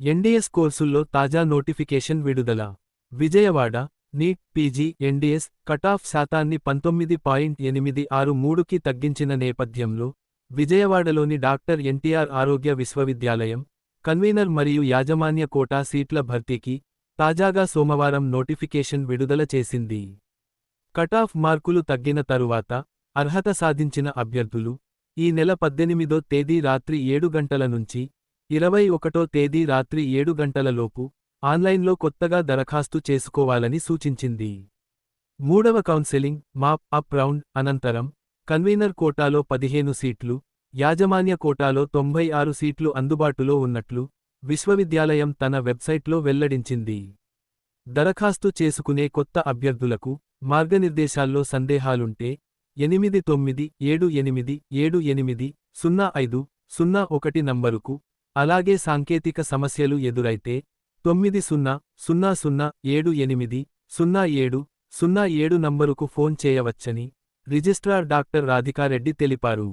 NDS కోర్సుల్లో తాజా notification విడుదల. Vijayawada NEET PG NDS cutoff శాతాన్ని పంతొమ్మిది పాయింట్ ఎనిమిది ఆరు మూడుకి తగ్గించిన నేపథ్యంలో విజయవాడలోని డాక్టర్ ఎన్టీఆర్ ఆరోగ్య విశ్వవిద్యాలయం కన్వీనర్ మరియు యాజమాన్య కోటా సీట్ల భర్తీకి తాజాగా సోమవారం నోటిఫికేషన్ విడుదల చేసింది. కటాఫ్ మార్కులు తగ్గిన తరువాత అర్హత సాధించిన అభ్యర్థులు ఈ నెల పద్దెనిమిదో తేదీ రాత్రి ఏడు గంటల నుంచి ఇరవై ఒకటో తేదీ రాత్రి ఏడు గంటలలోపు ఆన్లైన్లో కొత్తగా దరఖాస్తు చేసుకోవాలని సూచించింది. మూడవ కౌన్సెలింగ్ మాప్ అప్ రౌండ్ అనంతరం కన్వీనర్ కోటాలో పదిహేను సీట్లు యాజమాన్య కోటాలో తొంభై ఆరు సీట్లు అందుబాటులో ఉన్నట్లు విశ్వవిద్యాలయం తన వెబ్సైట్లో వెల్లడించింది. దరఖాస్తు చేసుకునే కొత్త అభ్యర్థులకు మార్గనిర్దేశాల్లో సందేహాలుంటే ఎనిమిది తొమ్మిది ఏడు ఎనిమిది ఏడు ఎనిమిది సున్నా ఐదు సున్నా ఒకటి నంబరుకు అలాగే సాంకేతిక సమస్యలు ఎదురైతే తొమ్మిది సున్నా సున్నా సున్నా ఏడు ఎనిమిది సున్నా ఏడు సున్నా ఏడు నంబరుకు ఫోన్ చేయవచ్చని రిజిస్ట్రార్ డాక్టర్ రాధికారెడ్డి తెలిపారు.